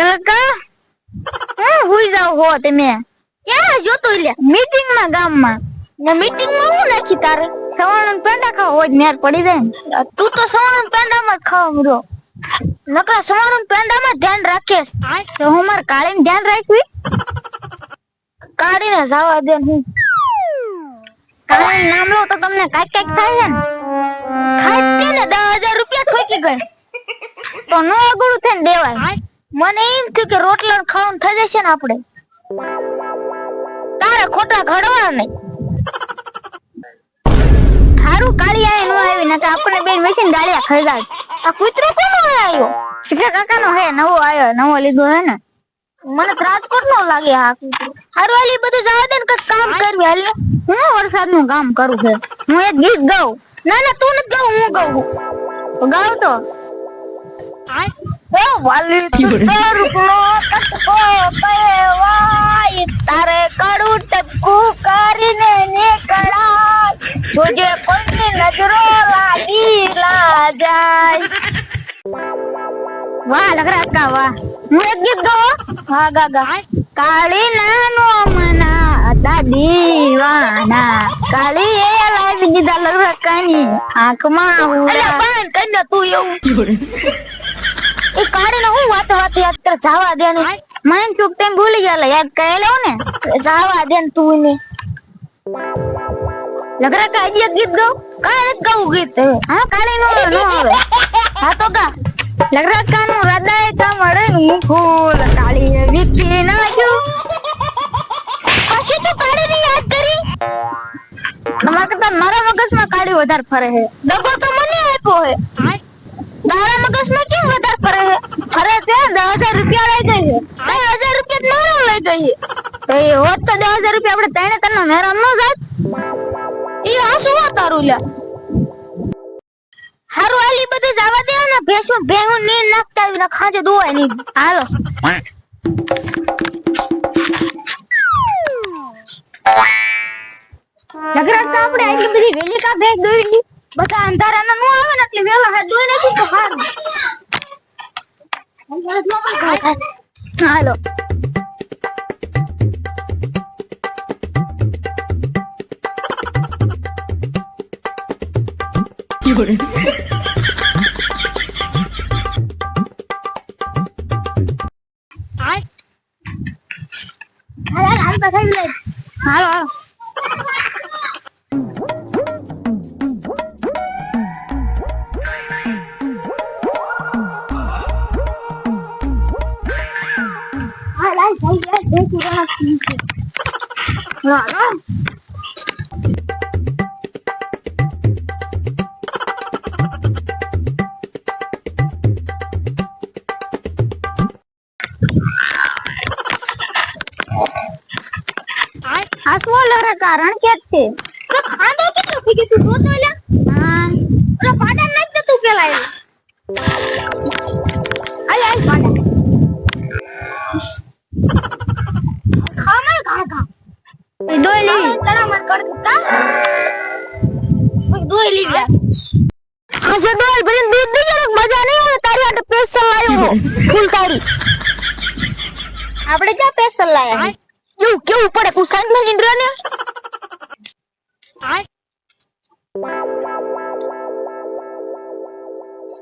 કાકા હું હુઈ જાવ હો તમે ક્યાં જોતો લે? મીટિંગમાં ગામમાં. ને મીટિંગમાં હું નાખી તારે? સવાણું પેંડા ખાવ હોય મેર પડી જાય તું તો સવાણું પેંડા માં ખાવા મરો. નકરા સવાણું પેંડા માં ધ્યાન રાખીશ. તો હું માર કાળી ધ્યાન રાખવી? કાળીને જવા દે હું. કાળીનું નામ લો તો તમને કાંઈક કાંઈક થાય છે ને. ખાઈ ને દસ હજાર રૂપિયા ઠોકી ગઈ. તો નો અઘરું થઈને દેવાય. મને એમ થયું કે રોટલા ખાવાનું થઈ જશે ને આપણે. તારે ખોટા ઘડવા નહીં. સારું કાળી આવી નો આવી ને આપણે બેન મશીન ગાળિયા ખરીદાડ આ કૂતરો કોનો આવ્યો શીખા કાકા નો હે નવો આવ્યો નવો લીધો હે ને મને તો રાજકોટ નો લાગે આ કૂતરો હારું હાલી બધું જવા દે ને કંઈક કામ કરવી હાલ ને. હું વરસાદનું કામ કરું છે હું એક ગીત ગાઉં ના ના તું નથી ગાઉં હું ગાઉં ગાવ તો એ વાલી તરફનો તટકો કહેવાય તારે કડું ટપકું કરીને નીકળાય જોજે કોઈની નજરો લાગી લા જાય. વાહ લગરા કા વાહ હું એક ગીત ગાઉં હા ગા ગા. કાળી નાનો મના હતા દીવાના. કાળી એ લાવી દીધા લગરા કાની આંખમાં ઉડા. બંધ કઈ તું એવું. એ કાળી કાઢીને હું વાત વાત યાદ કર? જાવા દે ને. મને ચૂક તેમ ભૂલી ગયા યાદ કરી લઉં ને? જાવા દે ને તું ને લગરા કા એક ગીત ગાઉં કાંઈ નથી ગાવું ગીત. હા કાલે નો નો આવે. હા, તો ગા. લગરા કા નું હૃદય તમારે નું ફૂલ કાળી વીતી નાખ્યું. પછી તું કાળીને યાદ કરી? તમારા કરતા મારા મગજમાં કાળી વધારે ફરે છે. દગો તો મને આપ્યો હે તારા મગજમાં કેમ વધારે ફરે છે? ફરે ત્યાં દસ હજાર રૂપિયા લઈ ગઈ છે. દસ હજાર રૂપિયા મારો લઈ ગઈ તો એ હોત તો દસ હજાર રૂપિયા આપણે તને તને મેરામ નો જાત. ઈ આ શું તારું લ્યા. હારું આલી બધું જવા દે ને, ભેંસું, ભેહું નીર નાખતા આવી ને ખાજે દોવાય નહીં હાલો. લગરા તો આપણે આટલી બધી વેલી કા ભેંસ દોઈ બધા અંધારાના નો આવે ને એટલે વેલા હાથ દોઈ નાખી તો હારું. હાલો. હાલો હાલ બસાવી લે હાલો હાલો હાલ હાલ થઈ ગયા દેખી રહ્યા છીએ હાલો આ શું લરે કારણ કે છે. તો ખાંડો થઈ ગયો તું જોતો લે હા. ઓલો પાડા નાખ દે તું પેલા એ આય આય પાડા ખામે ખા ખા. એ દોઈ લી. તરા મત કર કા? લે આ જે દૂધ દે જરા મજા નહીં આવે. તારી આટે સ્પેશિયલ લાવ્યો ફૂલ તારી આપણે ક્યાં સ્પેશિયલ લાયા? એવું કેવું પડે? તું સાંજમાં નિંદ્રા ને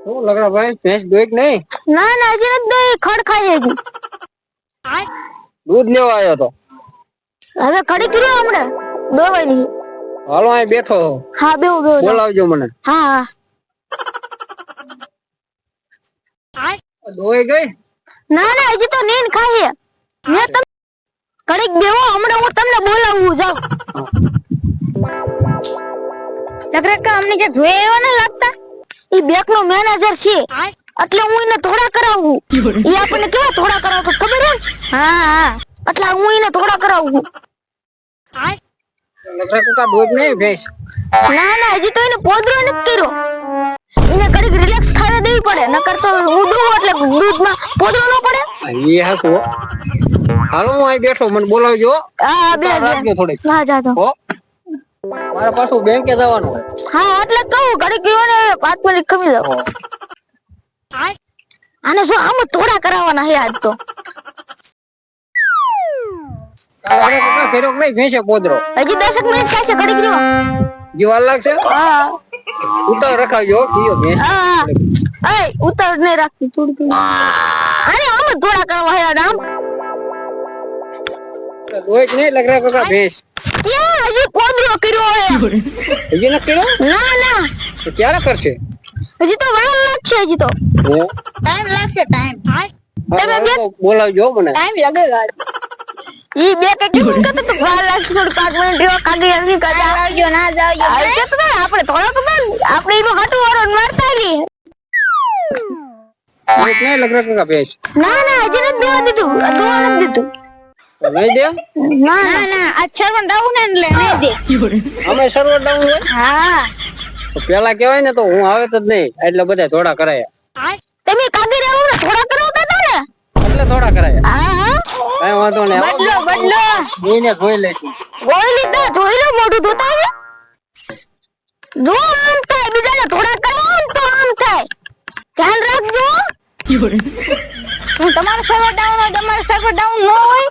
શું લગડા ભાઈ? ભેંસ દોઈ કે નહીં? ના ના હજી નથી દોઈ. ખડ ખાઈ હજી. દૂધ લેવા આવ્યો તો. હવે ખડી કર્યો હમણાં? દોવાય નહીં હાલો અહીં બેઠો હા. બેવ બેવ. બોલાવજો મને. હા હા. દોઈ ગઈ? ના ના હજી તો નીંદ ખાઈએ. મેં તમ ઘડીક બેવો હમણાં હું તમને બોલાવું જાઉં નકરકા અમને જે જોઈએ એવા ના લાગતા ઈ બેંક નો મેનેજર છે. એટલે હું એને થોડા કરાવું. ઈ આપણને કેવા થોડા કરાવતો ખબર હે? હા હા. એટલે હું એને થોડા કરાવું. કાકા દૂધ નહીં ભેંસ. ના ના હજી તો એને પોદરો નથી કર્યો. એને ઘડીક રિલેક્સ ખાવા દેવી પડે નકર તો હું દઉં એટલે દૂધમાં પોદરો ન પડે. એ હા હો. હાલો હું અહીં બેઠો મને બોલાવજો. હા બે રાખજો થોડીક. હા જાતો મારે પાછું બેંકે જવાનું હા એટલે કહું ઘડી ગયો ને પાંચ મિનિટ ખમી જાવ. આને શું આમ થોડા કરાવવાના હે આજ તો. હજી દસક મિનિટ થાય છે ઘડી ગયો જીવા લાગશે? હા. ઉતાર રખાવજો કીયો ભેંસ. હા. એ ઉતાર નહીં રાખતી થોડી અરે આમ થોડા કરવા હે આમ. હોય જ નહીં લગરા કાકા ભેંસ. ક્યાં હજી કોદરો કર્યો હે. હજી નથી કર્યો? ના ના. તો ક્યારે કરશે? હજી તો વાર લાગશે હજી તો. ટાઈમ લાગશે ટાઈમ હા, હવે બોલાવજો મને. ટાઈમ લાગેગા ઈ બે કે કેમ તો વાર લાગશે થોડું પાંચ મિનિટ રહ્યો કાગી આવી કાજા આવજો ના જાવજો આ તો આપણે થોડો તો બંધ. આપણે એનો હાટુ વાળો મારતા નહીં. લગરા કાકા ભેંસ. ના ના હજી નથી દોવા દીધું. નથી દીધું. તો નહીં દે ના ના. ના આ છરવણ ડાઉન ને એટલે નહીં દે. અમે સર્વર ડાઉન હોય? હા. પેલા કેવાય ને તો હું આવે જ નહીં. એટલે બધા થોડા કરાયા. તમે કાગી રહો ને થોડા કરાવતા હતા ને. એટલે થોડા કરાયા. હા હા. કઈ વાંધો નહીં. બદલો બદલો. જોઈને જોઈ લઈશું ગોઈ લીધા જોઈ લો મોઢું ધોતા આવે જો આમ થાય બીજાને થોડા કરો તો આમ થાય. ધ્યાન રાખજો. હું તમારો સર્વર ડાઉન હોય તમારો સર્વર ડાઉન ન હોય